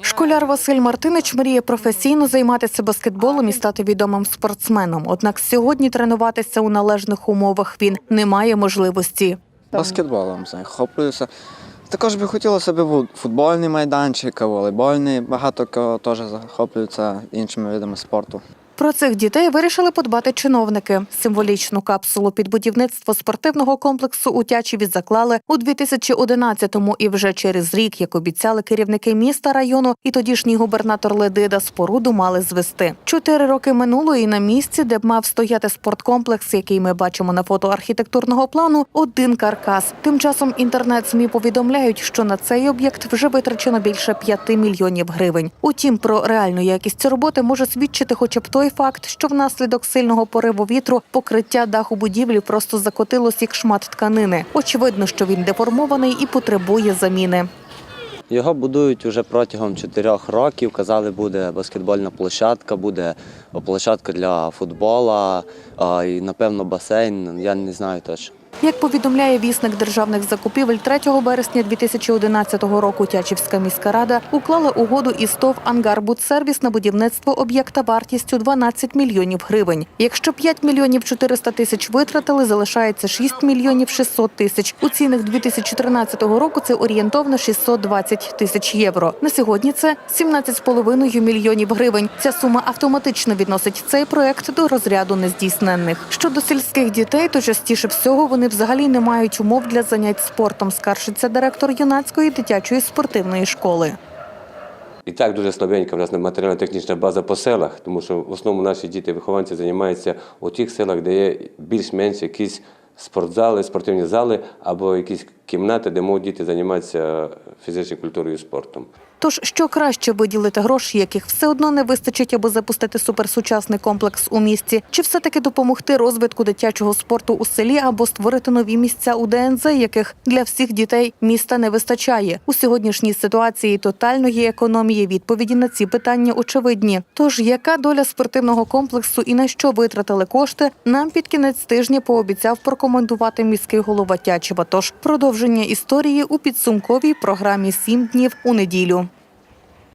Школяр Василь Мартинич мріє професійно займатися баскетболом і стати відомим спортсменом. Однак сьогодні тренуватися у належних умовах він не має можливості. Баскетболом захоплююся. Також би хотілося б був футбольний майданчик, волейбольний. Багато кого теж захоплюються іншими видами спорту. Про цих дітей вирішили подбати чиновники. Символічну капсулу під будівництво спортивного комплексу у Тячеві заклали у 2011-му і вже через рік, як обіцяли керівники міста району, і тодішній губернатор Ледида споруду мали звести. Чотири роки минуло, і на місці, де б мав стояти спорткомплекс, який ми бачимо на фото архітектурного плану, один каркас. Тим часом інтернет змі повідомляють, що на цей об'єкт вже витрачено більше 5 мільйонів гривень. Утім, про реальну якість роботи може свідчити хоча б той факт, що внаслідок сильного пориву вітру покриття даху будівлі просто закотилось як шмат тканини. Очевидно, що він деформований і потребує заміни. Його будують вже протягом чотирьох років. Казали, буде баскетбольна площадка, буде площадка для футбола і, напевно, басейн. Я не знаю точно. Як повідомляє вісник державних закупівель, 3 березня 2011 року Тячівська міська рада уклала угоду із ТОВ «Ангарбудсервіс» на будівництво об'єкта вартістю 12 мільйонів гривень. Якщо 5 мільйонів 400 тисяч витратили, залишається 6 мільйонів 600 тисяч. У цінах 2013 року це орієнтовно 620 тисяч євро. На сьогодні це 17,5 мільйонів гривень. Ця сума автоматично відносить цей проект до розряду нездійсненних. Щодо сільських дітей, то частіше всього вони взагалі не мають умов для занять спортом, скаржиться директор юнацької дитячої спортивної школи. І так дуже слабенька в нас матеріально-технічна база по селах, тому що в основному наші діти-вихованці займаються у тих селах, де є більш-менш якісь спортзали, спортивні зали або якісь кімнати, де можуть діти займатися фізичною культурою і спортом. Тож що краще виділити гроші, яких все одно не вистачить, аби запустити суперсучасний комплекс у місті, чи все-таки допомогти розвитку дитячого спорту у селі або створити нові місця у ДНЗ, яких для всіх дітей міста не вистачає у сьогоднішній ситуації тотальної економії. Відповіді на ці питання очевидні. Тож яка доля спортивного комплексу і на що витратили кошти, нам під кінець тижня пообіцяв прокоментувати міський голова Тячева. Тож продовження історії у підсумковій програмі Сім днів у неділю.